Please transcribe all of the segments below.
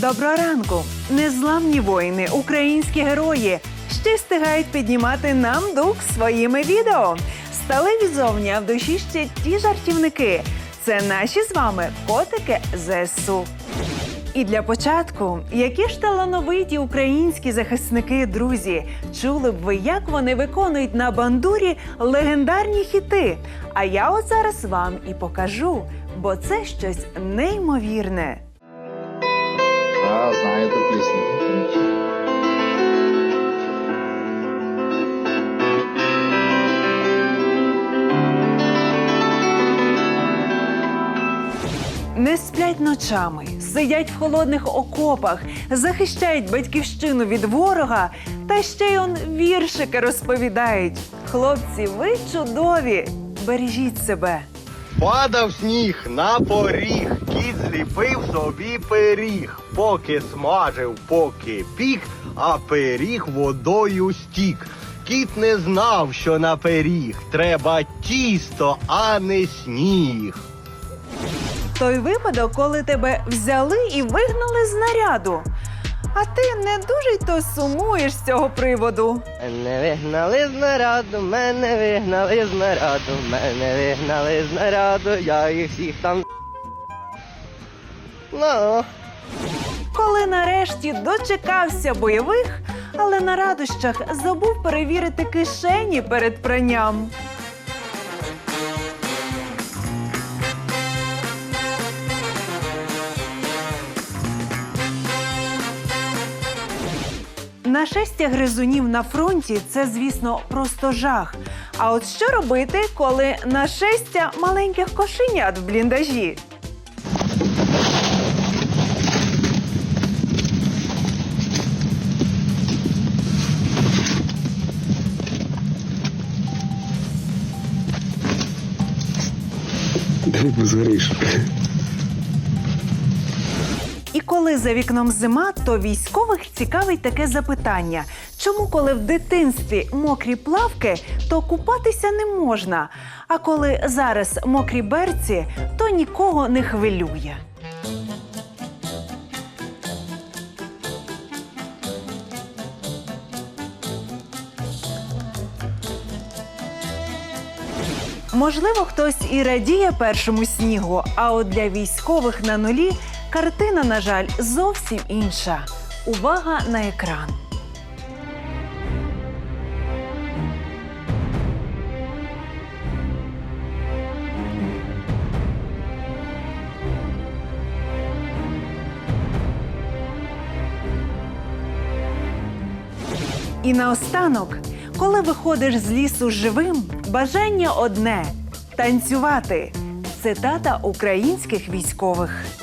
Доброго ранку! Незламні воїни, українські герої ще встигають піднімати нам дух своїми відео. Сталеві зовні, а в душі ще ті жартівники. Це наші з вами котики ЗСУ. І для початку, які ж талановиті українські захисники, друзі, чули б ви, як вони виконують на бандурі легендарні хіти. А я от зараз вам і покажу, бо це щось неймовірне. А, знаю эту песню. Не сплять ночами, сидять в холодних окопах, захищають батьківщину від ворога, та ще й он віршики розповідають. Хлопці, ви чудові! Бережіть себе. Падав сніг на поріг, кіт зліпив собі пиріг, поки смажив, поки пік, а пиріг водою стік. Кіт не знав, що на пиріг треба тісто, а не сніг. Той випадок, коли тебе взяли і вигнали з наряду. А ти не дуже й то сумуєш з цього приводу. Мене вигнали з наряду, мене вигнали з наряду, мене вигнали з наряду, я їх всіх там. Ну. Коли нарешті дочекався бойових, але на радощах забув перевірити кишені перед пранням. Нашестя гризунів на фронті це, звісно, просто жах. А от що робити, коли нашестя маленьких кошенят в бліндажі? Дай. І коли за вікном зима, то військових цікавить таке запитання: чому, коли в дитинстві мокрі плавки, то купатися не можна, а коли зараз мокрі берці, то нікого не хвилює. Можливо, хтось і радіє першому снігу, а от для військових на нулі картина, на жаль, зовсім інша. Увага на екран. І наостанок, коли виходиш з лісу живим, бажання одне танцювати. Цитата українських військових.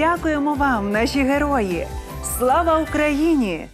Дякуємо вам, наші герої! Слава Україні!